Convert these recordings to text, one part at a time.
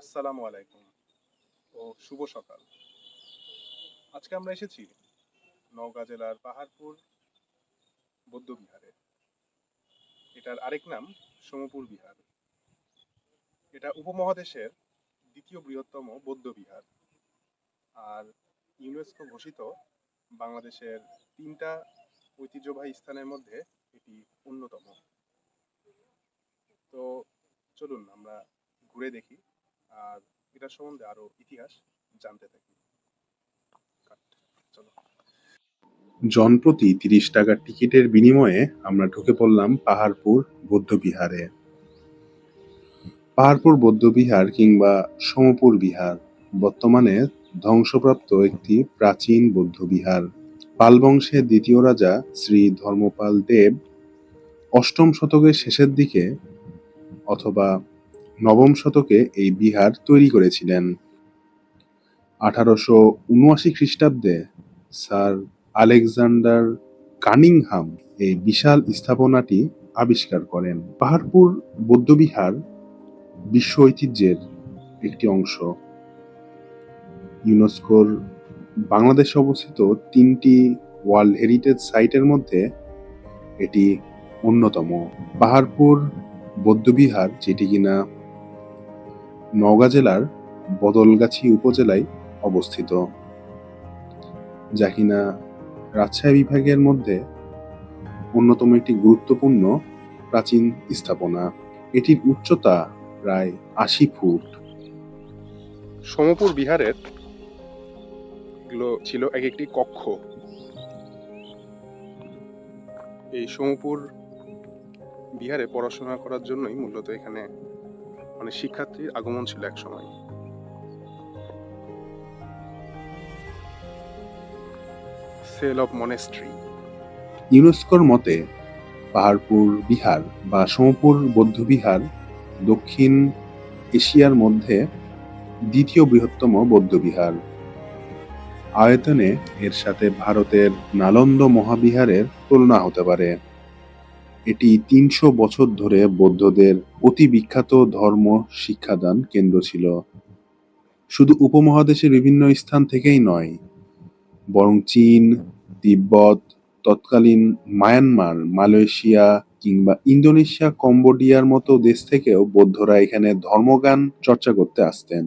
আসসালামু আলাইকুম ও শুভ সকাল। আজকে আমরা এসেছি নওগাঁ জেলার পাহাড়পুর বৌদ্ধবিহারে। এটার আরেক নাম সমপুর বিহার। এটা উপমহাদেশের দ্বিতীয় বৃহত্তম বৌদ্ধ বিহার আর ইউনেস্কো ঘোষিত বাংলাদেশের তিনটা ঐতিহ্যবাহী স্থানের মধ্যে এটি অন্যতম। তো চলুন আমরা ঘুরে দেখি আর এটার সম্বন্ধে আরও ইতিহাস জানতে থাকি। জনপ্রতি তিরিশ টাকার টিকিটের বিনিময়ে আমরা ঢুকে পড়লাম পাহাড়পুর বৌদ্ধবিহারে। পাহাড়পুর বৌদ্ধবিহার কিংবা সমপুর বিহার, বর্তমানে ধ্বংসপ্রাপ্ত একটি প্রাচীন বৌদ্ধবিহার। পাল বংশের দ্বিতীয় রাজা শ্রী ধর্মপাল দেব অষ্টম শতকের শেষের দিকে অথবা নবম শতকে এই বিহার তৈরি করেছিলেন। আঠারোশো উনআশি খ্রিস্টাব্দে স্যার আলেকজান্ডার কানিংহাম এই বিশাল স্থাপনাটি আবিষ্কার করেন। পাহাড়পুর বৌদ্ধবিহার বিশ্ব ঐতিহ্যের একটি অংশ। ইউনেস্কোর বাংলাদেশে অবস্থিত তিনটি ওয়ার্ল্ড হেরিটেজ সাইটের মধ্যে এটি অন্যতম। পাহাড়পুর বৌদ্ধবিহার যেটি কিনা নওগাঁ জেলার বদলগাছি উপজেলায় অবস্থিত। যা কিনা রাজশাহী বিভাগের মধ্যে অন্যতম একটি গুরুত্বপূর্ণ প্রাচীন স্থাপনা। এটির উচ্চতা প্রায় আশি ফুট। সমপুর বিহারের ছিল এক একটি কক্ষ। এই সমপুর বিহারে পড়াশোনা করার জন্যই মূলত এখানে অনেক শিক্ষার্থীর আগমন ছিল এক সময়। সেল অফ মনেস্ট্রি ইউনেস্কোর মতে, পাহাড়পুর বিহার বা সোমপুর বৌদ্ধবিহার দক্ষিণ এশিয়ার মধ্যে দ্বিতীয় বৃহত্তম বৌদ্ধবিহার আয়তনে এর সাথে ভারতের নালন্দ মহাবিহারের তুলনা হতে পারে। এটি তিনশো বছর ধরে বৌদ্ধদের অতি বিখ্যাত ধর্ম শিক্ষাদান কেন্দ্র ছিল। শুধু উপমহাদেশের বিভিন্ন স্থান থেকেই নয়, বরং চীন, তিব্বত, তৎকালীন মায়ানমার, মালয়েশিয়া কিংবা ইন্দোনেশিয়া, কম্বোডিয়ার মতো দেশ থেকেও বৌদ্ধরা এখানে ধর্মগান চর্চা করতে আসতেন।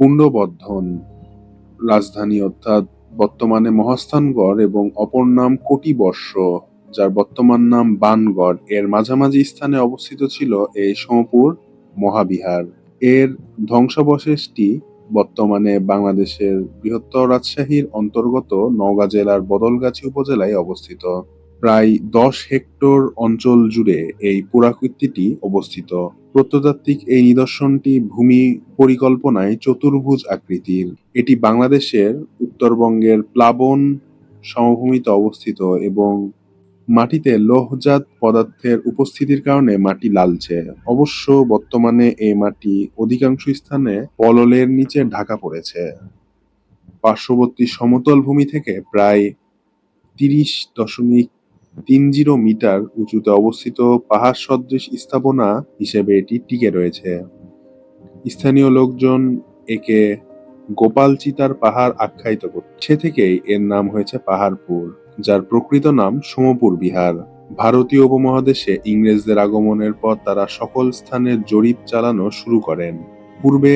পুণ্ডবর্ধন, রাজধানী অর্থাৎ বর্তমানে মহাস্থানগড় এবং অপর নাম কোটিবর্ষ। যার বর্তমান নাম বানগড়, এর মাঝামাঝি স্থানে অবস্থিত ছিল এই সোমপুর মহাবিহার। এর ধ্বংসাবশেষটি বর্তমানে বাংলাদেশের বৃহত্তর রাজশাহীর অন্তর্গত নওগাঁ জেলার বদলগাছি উপজেলায় অবস্থিত। প্রায় দশ হেক্টর অঞ্চল জুড়ে এই পুরাকৃতিটি অবস্থিত। প্রত্নতাত্ত্বিক এই নিদর্শনটি ভূমি পরিকল্পনায় চতুর্ভুজ আকৃতির। এটি বাংলাদেশের উত্তরবঙ্গের প্লাবন সমভূমিতে অবস্থিত এবং মাটিতে লোহজাত পদার্থের উপস্থিতির কারণে মাটি লালচে। অবশ্য বর্তমানে এই মাটি অধিকাংশ স্থানে পললের নিচে ঢাকা পড়েছে। পার্শ্ববর্তী সমতল ভূমি থেকে প্রায় তিরিশ দশমিক তিন জিরো মিটার উঁচুতে অবস্থিত পাহাড় সদৃশ স্থাপনা হিসেবে এটি টিকে রয়েছে। স্থানীয় লোকজন একে গোপাল চিতার পাহাড় আখ্যায়িত করত সে থেকেই এর নাম হয়েছে পাহাড়পুর। যার প্রকৃত নাম সোমপুর বিহার। ভারতীয় উপমহাদেশে ইংরেজদের আগমনের পর তারা সকল স্থানে জরিপ চালানো শুরু করেন। পূর্বে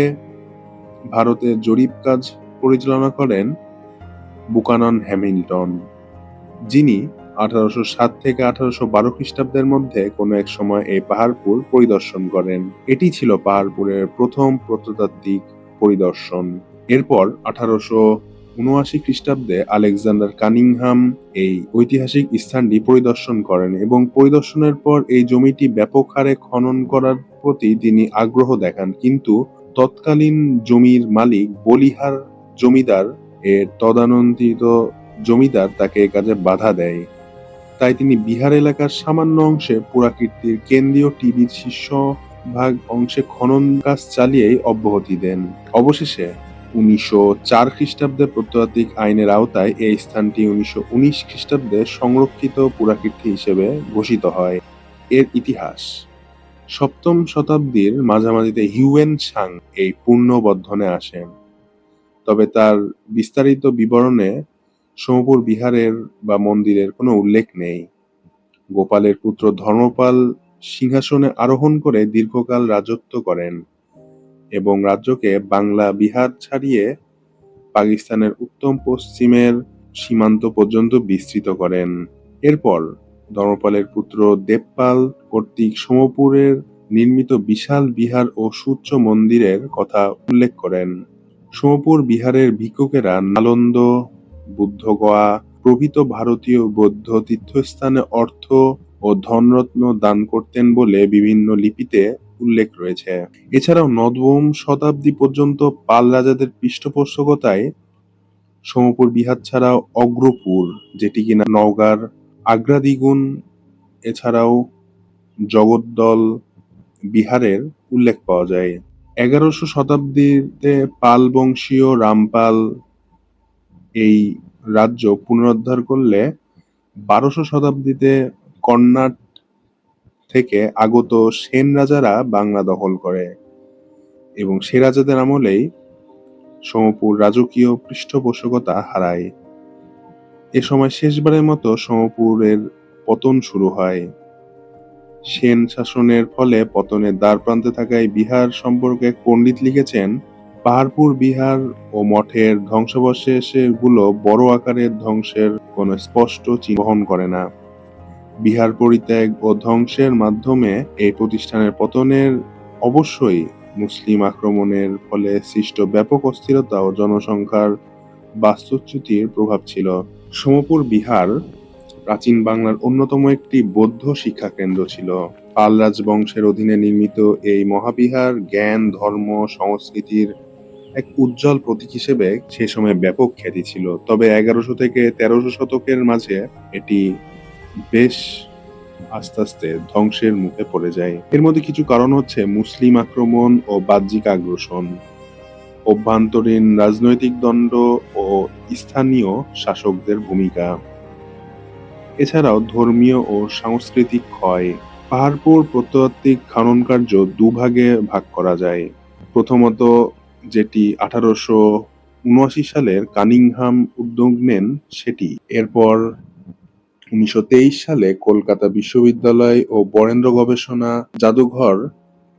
ভারতে জরিপ কাজ পরিচালনা করেন বুকানন হ্যামিল্টন, যিনি আঠারোশো সাত থেকে আঠারোশো বারো খ্রিস্টাব্দের মধ্যে কোনো এক সময় এই পাহাড়পুর পরিদর্শন করেন। এটি ছিল পাহাড়পুরের প্রথম প্রত্নতাত্ত্বিক পরিদর্শন। এরপর আঠারোশো উনআশি খ্রিস্টাব্দে আলেকজান্ডার কানিংহাম এই ঐতিহাসিক স্থানটি পরিদর্শন করেন এবং পরিদর্শনের পর এই জমিটি ব্যাপক হারে খনন করার প্রতি তিনি আগ্রহ দেখান। কিন্তু তৎকালীন জমির মালিক বলিহার জমিদার এর তদানন্দিত জমিদার তাকে কাজে বাধা দেয়। তাই তিনি বিহার এলাকার সামান্য অংশে পুরাকীর্তির কেন্দ্রীয় টিভির শীর্ষ ভাগ অংশে খনন কাজ চালিয়েই অব্যাহতি দেন। অবশেষে উনিশশো চার খ্রিস্টাব্দে প্রত্নতাত্ত্বিক আইনের আওতায় এই স্থানটি উনিশশো উনিশ খ্রিস্টাব্দে সংরক্ষিত পুরাকীর্তি হিসেবে ঘোষিত হয়। এর ইতিহাস। সপ্তম শতাব্দীর মাঝামাঝিতে হিউয়েন সাং এই পুণ্যবর্ধনে আসেন। তবে তার বিস্তারিত বিবরণে সোমপুর বিহারের বা মন্দিরের কোনো উল্লেখ নেই। গোপালের পুত্র ধর্মপাল সিংহাসনে আরোহণ করে দীর্ঘকাল রাজত্ব করেন। এবং রাজ্যকে বাংলা বিহার ছাড়িয়ে পাকিস্তানের উত্তম পশ্চিমের সীমান্ত পর্যন্ত বিস্তৃত করেন। এরপর ধর্মপালের পুত্র দেবপাল কর্তৃক সোমপুরের নির্মিত বিশাল বিহার ও সূর্য মন্দিরের কথা উল্লেখ করেন। সোমপুর বিহারের ভিক্ষুকেরা নালন্দ, বুদ্ধগয়া, প্রভৃত ভারতীয় বৌদ্ধ তীর্থস্থানে অর্থ ও ধনরত্ন দান করতেন বলে বিভিন্ন লিপিতে উল্লেখ রয়েছে। এছাড়াও নবম শতাব্দী পর্যন্ত পাল রাজাদের পৃষ্ঠপোষকতায় সোমপুর বিহার ছাড়াও অগ্রপুর, যেটি কিনা নওগাঁর আগ্রাদিগুন এছাড়াও জগদ্দল বিহারের উল্লেখ পাওয়া যায়। এগারোশো শতাব্দীতে পাল বংশীয় রামপাল এই রাজ্য পুনরুদ্ধার করলে বারোশো শতাব্দীতে কর্ণাট থেকে আগত সেন রাজারা বাংলা দখল করে এবং সে রাজাদের আমলেই সোমপুর রাজকীয় পৃষ্ঠপোষকতা হারায়। এ সময় শেষবারের মতো সোমপুরের পতন শুরু হয়। সেন শাসনের ফলে পতনের দ্বার প্রান্তে থাকায় বিহার সম্পর্কে পণ্ডিত লিখেছেন, পাহাড়পুর, বিহার ও মঠের ধ্বংসাবশেষগুলো বড় আকারের ধ্বংসের কোনো স্পষ্ট চিহ্ন বহন করে না। বিহার পরিত্যাগ ও ধ্বংসের মাধ্যমে এই প্রতিষ্ঠানের পতনের অবশ্যই মুসলিম আক্রমণের ফলে সৃষ্ট ব্যাপক অস্থিরতা ও জনসংখ্যার বাস্তুচ্যুতির প্রভাব ছিল। সোমপুর বিহার প্রাচীন বাংলার অন্যতম একটি বৌদ্ধ শিক্ষা কেন্দ্র ছিল। পাল রাজবংশের অধীনে নির্মিত এই মহাবিহার জ্ঞান, ধর্ম, সংস্কৃতির এক উজ্জ্বল প্রতীক হিসেবে সে সময় ব্যাপক খ্যাতি ছিল। তবে এগারোশো থেকে তেরোশো শতকের মাঝে এটি বেশ আস্তে আস্তে ধ্বংসের মুখে পড়ে যায়। এর মধ্যে কিছু কারণ হচ্ছে মুসলিম আক্রমণ ও বাহ্যিক আগ্রাসন, অভ্যন্তরীণ রাজনৈতিক দ্বন্দ্ব ও স্থানীয় শাসকদের ভূমিকা। এছাড়াও ধর্মীয় ও সাংস্কৃতিক ক্ষয়। পাহাড়পুর প্রত্নতাত্ত্বিক খনন কার্য দুভাগে ভাগ করা যায়। প্রথমত, যেটি আঠারোশো উনআশি সালের কানিংহাম উদ্যোগ নেন, সেটি। এরপর উনিশশো তেইশ সালে কলকাতা বিশ্ববিদ্যালয় ও বরেন্দ্র গবেষণা জাদুঘর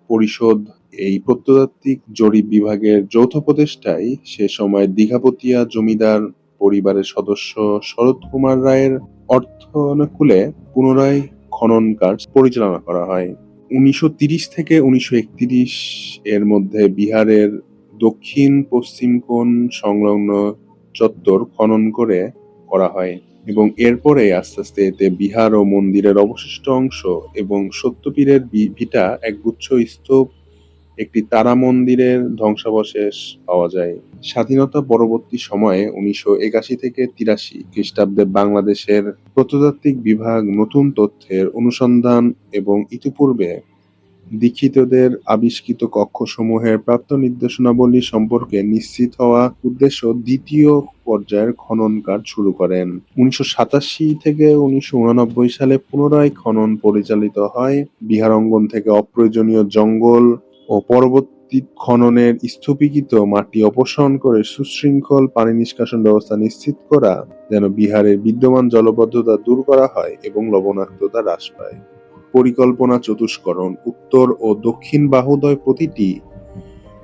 পরিষদ এই প্রত্নতাত্ত্বিক জরিপ বিভাগের যৌথ প্রচেষ্টায় সে সময় দীঘাপতিয়া জমিদার পরিবারের সদস্য শরৎ কুমার রায়ের অর্থানুকূলে পুনরায় খনন কাজ পরিচালনা করা হয়। উনিশশো থেকে উনিশশো একত্রিশ এর মধ্যে বিহারের দক্ষিণ পশ্চিম কোণ সংলগ্ন চত্বর খনন করে করা হয়। এবং এরপরে আস্তে আস্তে এতে বিহার ও মন্দিরের অবশিষ্ট অংশ এবং সত্যপীরের ভিটা একগুচ্ছ স্তূপ, একটি তারা মন্দিরের ধ্বংসাবশেষ পাওয়া যায়। স্বাধীনতা পরবর্তী সময়ে উনিশশো একাশি থেকে তিরাশি খ্রিস্টাব্দে বাংলাদেশের প্রত্নতাত্ত্বিক বিভাগ নতুন তথ্যের অনুসন্ধান এবং ইতিপূর্বে দীক্ষিতদের আবিষ্কৃত কক্ষসমূহের প্রাপ্ত নির্দেশনাবলী সম্পর্কে নিশ্চিত হওয়া উদ্দেশ্য দ্বিতীয় পর্যায়ের খনন কাজ শুরু করেন। উনিশশো সাতাশি থেকে উনিশশো উননব্বই সালে পুনরায় খনন পরিচালিত হয়। বিহার অঙ্গন থেকে অপ্রয়োজনীয় জঙ্গল ও পরবর্তী খননের স্থূপীকৃত মাটি অপসারণ করে সুশৃঙ্খল পানি নিষ্কাশন ব্যবস্থা নিশ্চিত করা যেন বিহারের বিদ্যমান জলবদ্ধতা দূর করা হয় এবং লবণাক্ততা হ্রাস পায়। পরিকল্পনা চতুষ্করণ, উত্তর ও দক্ষিণ বাহুদয় প্রতিটি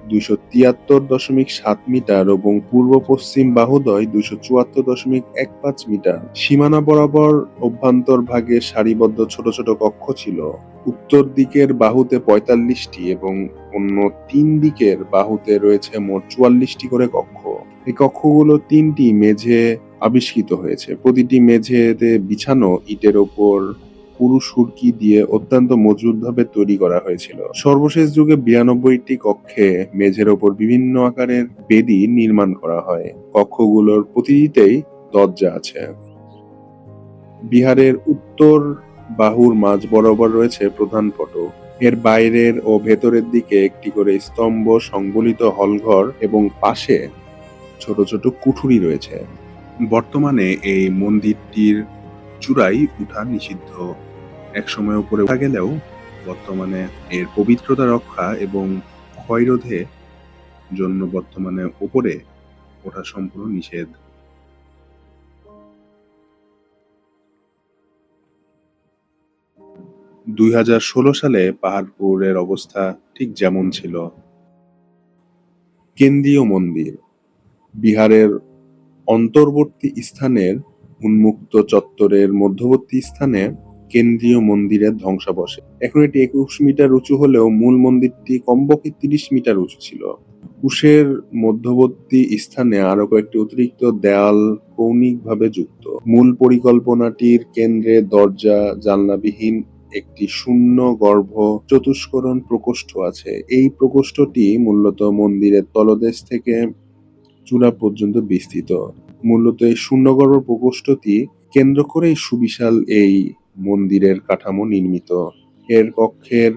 দুইশো তিয়াত্তর দশমিক সাত মিটার এবং পূর্ব পশ্চিম বাহুদয় দুইশো চুয়াত্তর দশমিক এক পাঁচ মিটার। সীমানা বরাবর অভ্যন্তর ভাগে সারিবদ্ধ ছোট ছোট কক্ষ ছিল। উত্তর দিকের বাহুতে পঁয়তাল্লিশটি এবং অন্য তিন দিকের বাহুতে রয়েছে মোট চুয়াল্লিশটি করে কক্ষ। এই কক্ষগুলো তিনটি মেঝে আবিষ্কৃত হয়েছে। প্রতিটি মেঝেতে বিছানো ইটের ওপর পুরু সুরকি দিয়ে অত্যন্ত মজবুতভাবে তৈরি করা হয়েছিল। সর্বশেষ যুগে বিরানব্বইটি কক্ষে মেঝের ওপর বিভিন্ন আকারের বেদি নির্মাণ করা হয়। কক্ষগুলোর প্রতিটিতেই দরজা আছে। বিহারের উত্তর বাহুর মাঝ বরাবর রয়েছে প্রধান ফটক। এর বাইরের ও ভেতরের দিকে একটি করে স্তম্ভ সংবলিত হলঘর এবং পাশে ছোট ছোট কুঠুরি রয়েছে। বর্তমানে এই মন্দিরটির চূড়াই উঠা নিষিদ্ধ। একসময় উপরে উঠা গেলেও বর্তমানে এর পবিত্রতা রক্ষা এবং ক্ষয়রোধে জন্য বর্তমানে উপরে ওঠা সম্পূর্ণ নিষেধ। দুই হাজার ষোলো সালে পাহাড়পুরের অবস্থা ঠিক যেমন ছিল। কেন্দ্রীয় মন্দির, বিহারের অন্তর্বর্তী স্থানের উন্মুক্ত চত্বরের মধ্যবর্তী স্থানে কেন্দ্রীয় মন্দিরের ধ্বংসাবশেষ। এখন এটি একুশ মিটার উঁচু হলেও মূল মন্দিরটি কমপক্ষে তিরিশ মিটার উঁচু ছিল। কুশের মধ্যবর্তী স্থানে আরও কয়েকটি অতিরিক্ত দেয়াল কৌণিকভাবে যুক্ত। মূল পরিকল্পনাটির কেন্দ্রে দরজা, জানলাবিহীন একটি শূন্য গর্ভ চতুষ্করণ প্রকোষ্ঠ আছে। এই প্রকোষ্ঠটি মূলত মন্দিরের তলদেশ থেকে চূড়া পর্যন্ত বিস্তৃত। মূলত এই শূন্যগর্ভ প্রকোষ্ঠটি কেন্দ্র করেই সুবিশাল এই মন্দিরের কাঠামো নির্মিত। এর কক্ষের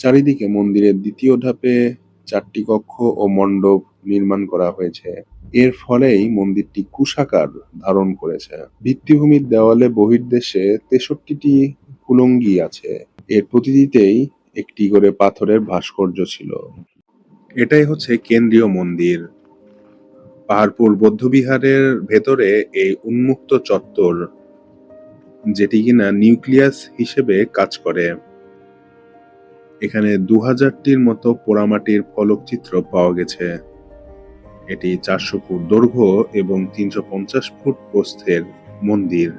চারিদিকে মন্দিরের দ্বিতীয় ধাপে চারটি কক্ষ ও মণ্ডপ নির্মাণ করা হয়েছে। এর ফলেই মন্দিরটি কুশাকার ধারণ করেছে। ভিত্তিভূমির দেওয়ালে বহির্দেশে তেষট্টিটি কুলঙ্গি আছে। এর প্রতিটিতেই একটি করে পাথরের ভাস্কর্য ছিল। এটাই হচ্ছে কেন্দ্রীয় মন্দির। পাহাড়পুর বৌদ্ধবিহারের ভেতরে এই উন্মুক্ত চত্বর যেটি কিনা নিউক্লিয়াস হিসেবে কাজ করে। এখানে দু হাজারটির মতো পোড়ামাটির ফলকচিত্র পাওয়া গেছে। এটি চারশো ফুট দৈর্ঘ্য এবং তিনশো পঞ্চাশ ফুট প্রস্থের মন্দির।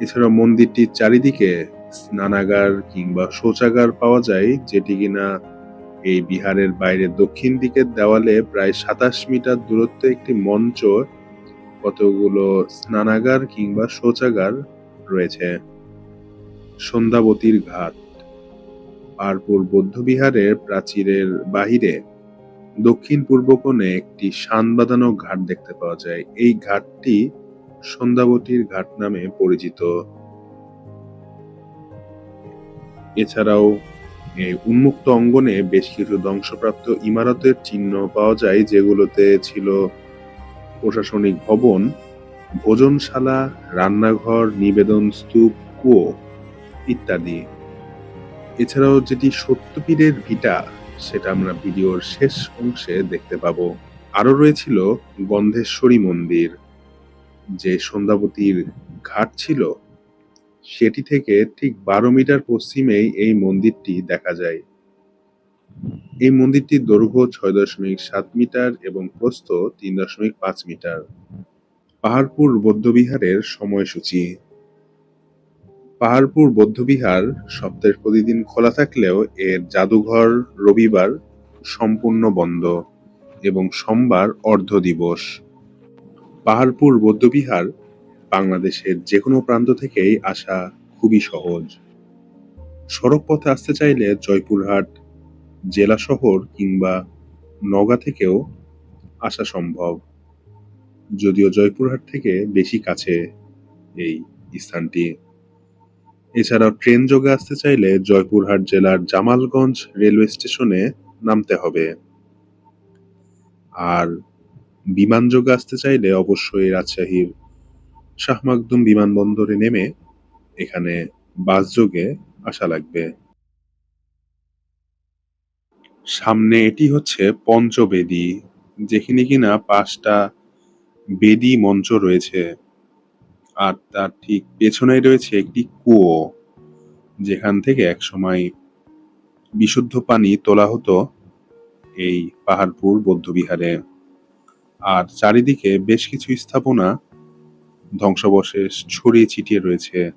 এছাড়া মন্দিরটির চারিদিকে স্নানাগার কিংবা শৌচাগার পাওয়া যায়, যেটি কিনা এই বিহারের বাইরে দক্ষিণ দিকের দেওয়ালে প্রায় সাতাশ মিটার দূরত্বে একটি মঞ্চ কতগুলো স্নানাগার কিংবা শৌচাগার রয়েছে? সন্ধ্যাবতীর ঘাট পাহাড়পুর বৌদ্ধবিহারের প্রাচীরের বাহিরে দক্ষিণ পূর্ব কোণে একটি শান বাঁধানো ঘাট দেখতে পাওয়া যায়। এই ঘাটটি সন্ধ্যাবতীর ঘাট নামে পরিচিত। এছাড়াও এই উন্মুক্ত অঙ্গনে বেশ কিছু ধ্বংসপ্রাপ্ত ইমারতের চিহ্ন পাওয়া যায়, যেগুলোতে ছিল প্রশাসনিক ভবন, ভোজনশালা, রান্নাঘর, নিবেদন স্তূপ, কুয়ো ইত্যাদি। এছাড়াও যেটি সত্যপীরের ভিটা, সেটা আমরা ভিডিওর শেষ অংশে দেখতে পাবো। আরও রয়েছিল গন্ধেশ্বরী মন্দির। যে সন্ধ্যাবতীর ঘাট ছিল, সেটি থেকে ঠিক বারো মিটার পশ্চিমেই এই মন্দিরটি দেখা যায়। এই মন্দিরটির দৈর্ঘ্য ছয় দশমিক সাত মিটার এবং প্রস্থ তিন দশমিক পাঁচ মিটার। পাহাড়পুর বৌদ্ধবিহারের সময়সূচি। পাহাড়পুর বৌদ্ধবিহার সপ্তাহের প্রতিদিন খোলা থাকলেও এর জাদুঘর রবিবার সম্পূর্ণ বন্ধ এবং সোমবার অর্ধ দিবস। পাহাড়পুর বৌদ্ধবিহার বাংলাদেশের যে কোনো প্রান্ত থেকেই আসা খুবই সহজ। সড়ক পথে আসতে চাইলে জয়পুরহাট জেলা শহর কিংবা নগা থেকেও আসা সম্ভব। যদিও জয়পুরহাট থেকে বেশি কাছে এই স্থানটি। এছাড়াও ট্রেন যোগে আসতে চাইলে জয়পুরহাট জেলার জামালগঞ্জ রেলওয়ে স্টেশনে নামতে হবে। আর বিমান যোগে আসতে চাইলে অবশ্যই রাজশাহীর শাহ মাকদুম বিমানবন্দরে নেমে এখানে বাস যোগে আসা লাগবে। সামনে এটি হচ্ছে পঞ্চবেদী, যেখানে কিনা পাঁচটা বেদী মঞ্চ রয়েছে। আর তার ঠিক পেছনেই রয়েছে একটি কুয়ো, যেখান থেকে একসময় বিশুদ্ধ পানি তোলা হতো এই পাহাড়পুর বৌদ্ধবিহারে। আর চারিদিকে বেশ কিছু স্থাপনা ধ্বংসাবশেষ ছড়িয়ে ছিটিয়ে রয়েছে।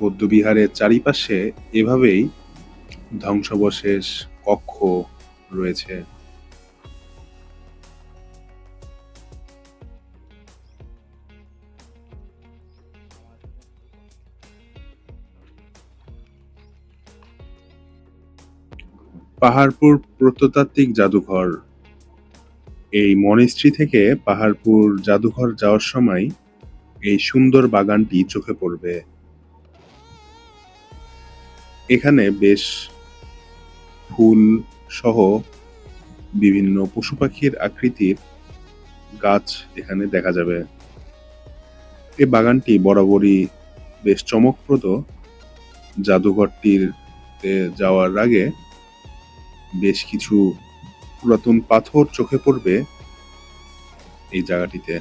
বৌদ্ধবিহারের চারিপাশে এভাবেই ধ্বংসাবশেষ, কক্ষ রয়েছে। পাহাড়পুর প্রত্নতাত্ত্বিক জাদুঘর। এই মনেস্ট্রি থেকে পাহাড়পুর জাদুঘর যাওয়ার সময় এই সুন্দর বাগানটি চোখে পড়বে। এখানে বেশ ফুল সহ বিভিন্ন পশু পাখির আকৃতির গাছ এখানে দেখা যাবে। এই বাগানটি বরাবরই বেশ চমকপ্রদ। জাদুঘরটির যাওয়ার আগে বেশ কিছু পুরাতন পাথর চোখে পড়বে এই জায়গাটিতে।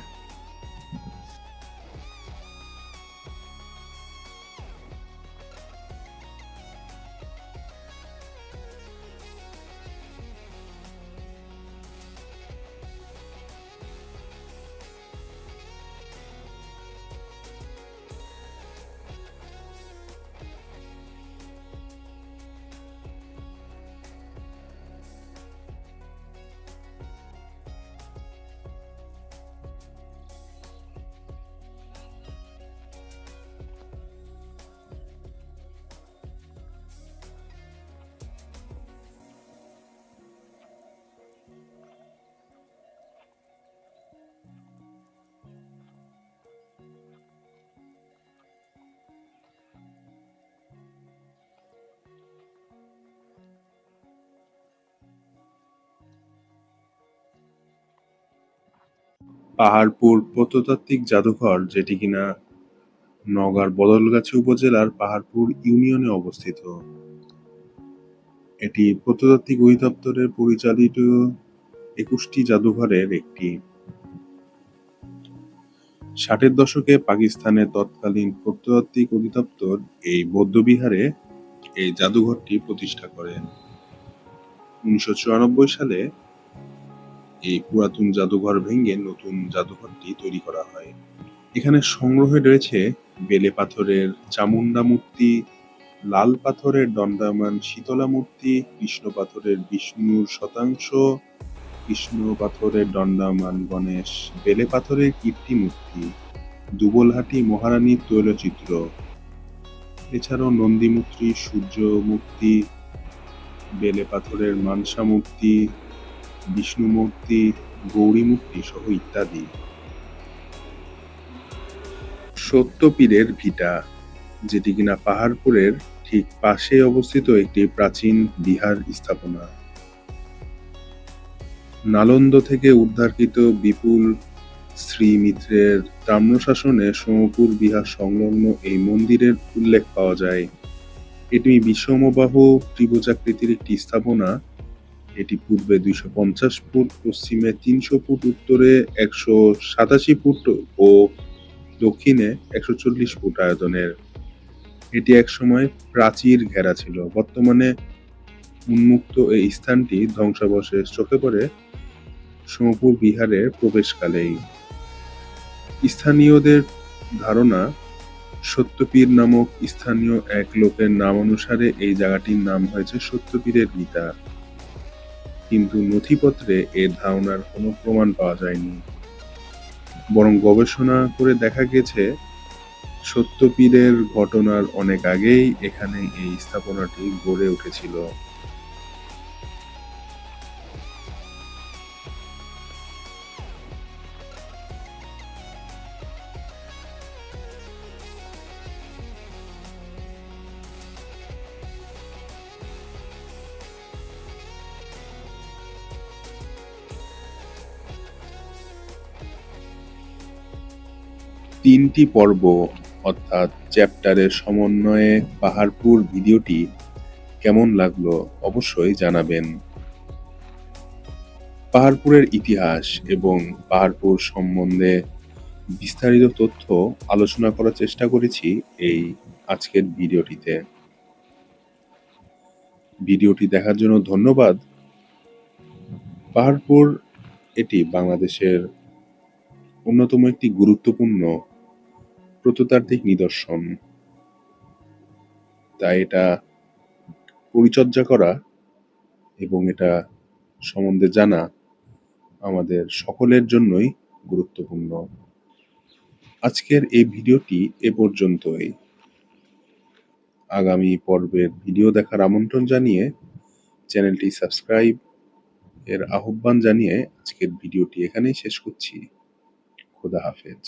পাহাড়পুর প্রত্নতাত্ত্বিক জাদুঘর, যেটি কিনা নওগাঁর বদলগাছি উপজেলার পাহাড়পুর ইউনিয়নে অবস্থিত। এটি প্রত্নতাত্ত্বিক অধিদপ্তরের পরিচালিত একুশটি জাদুঘরের একটি। ষাটের দশকে পাকিস্তানের তৎকালীন প্রত্নতাত্ত্বিক অধিদপ্তর এই বৌদ্ধবিহারে এই জাদুঘরটি প্রতিষ্ঠা করেন। উনিশশো চুরানব্বই সালে এই পুরাতন জাদুঘর ভেঙে নতুন জাদুঘরটি তৈরি করা হয়। এখানে সংগ্রহে রয়েছে বেলে পাথরের চামুন্ডা মূর্তি, লাল পাথরের দণ্ডায়মান শীতলা মূর্তি, কৃষ্ণ পাথরের বিষ্ণুর শতাংশ, কৃষ্ণ পাথরের দণ্ডায়মান গণেশ বেলে পাথরের কীর্তি মূর্তি, দুবলহাটি মহারানীর তৈলচিত্র, এছাড়াও নন্দীমূর্তি সূর্য মূর্তি, বেলে পাথরের মানসা মূর্তি বিষ্ণু মূর্তি, গৌরী মূর্তি সহ ইত্যাদি। সত্যপীরের ভিটা, যেটি কিনা পাহাড়পুরের ঠিক পাশে অবস্থিত একটি প্রাচীন বিহার স্থাপনা। নালন্দ থেকে উদ্ধারকৃত বিপুল শ্রীমিত্রের তাম্রশাসনে সোমপুর বিহার সংলগ্ন এই মন্দিরের উল্লেখ পাওয়া যায়। এটি বিষমবাহু ত্রিভুজাকৃতির একটি স্থাপনা। এটি পূর্বে দুইশো পঞ্চাশ ফুট, পশ্চিমে তিনশো ফুট, উত্তরে একশো সাতাশি ফুট ও দক্ষিণে একশো চল্লিশ ফুট আয়তনের। এটি একসময় প্রাচীর ঘেরা ছিল। বর্তমানে উন্মুক্ত এই স্থানটি ধ্বংসাবশেষ চোখে পড়ে সোমপুর বিহারের প্রবেশকালেই। স্থানীয়দের ধারণা, সত্যপীর নামক স্থানীয় এক লোকের নাম অনুসারে এই জায়গাটির নাম হয়েছে সত্যপীরের গীতা কিন্তু নথিপত্রে এ ধারণার কোনো প্রমাণ পাওয়া যায়নি। বরং গবেষণা করে দেখা গেছে, সত্যপীরের ঘটনার অনেক আগেই এখানে এই স্থাপনাটি গড়ে উঠেছিল। তিনটি পর্ব, অর্থাৎ চ্যাপ্টারের সমন্বয়ে পাহাড়পুর ভিডিওটি কেমন লাগল অবশ্যই জানাবেন। পাহাড়পুরের ইতিহাস এবং পাহাড়পুর সম্বন্ধে বিস্তারিত তথ্য আলোচনা করার চেষ্টা করেছি এই আজকের ভিডিওটিতে। ভিডিওটি দেখার জন্য ধন্যবাদ। পাহাড়পুর এটি বাংলাদেশের অন্যতম একটি গুরুত্বপূর্ণ প্রত্নতাত্ত্বিক নিদর্শন। তাই এটা পরিচর্যা করা এবং এটা সম্বন্ধে জানা আমাদের সকলের জন্যই গুরুত্বপূর্ণ। আজকের এই ভিডিওটি এ পর্যন্তই। আগামী পর্বের ভিডিও দেখার আমন্ত্রণ জানিয়ে চ্যানেলটি সাবস্ক্রাইব এর আহ্বান জানিয়ে আজকের ভিডিওটি এখানেই শেষ করছি। খোদা হাফেজ।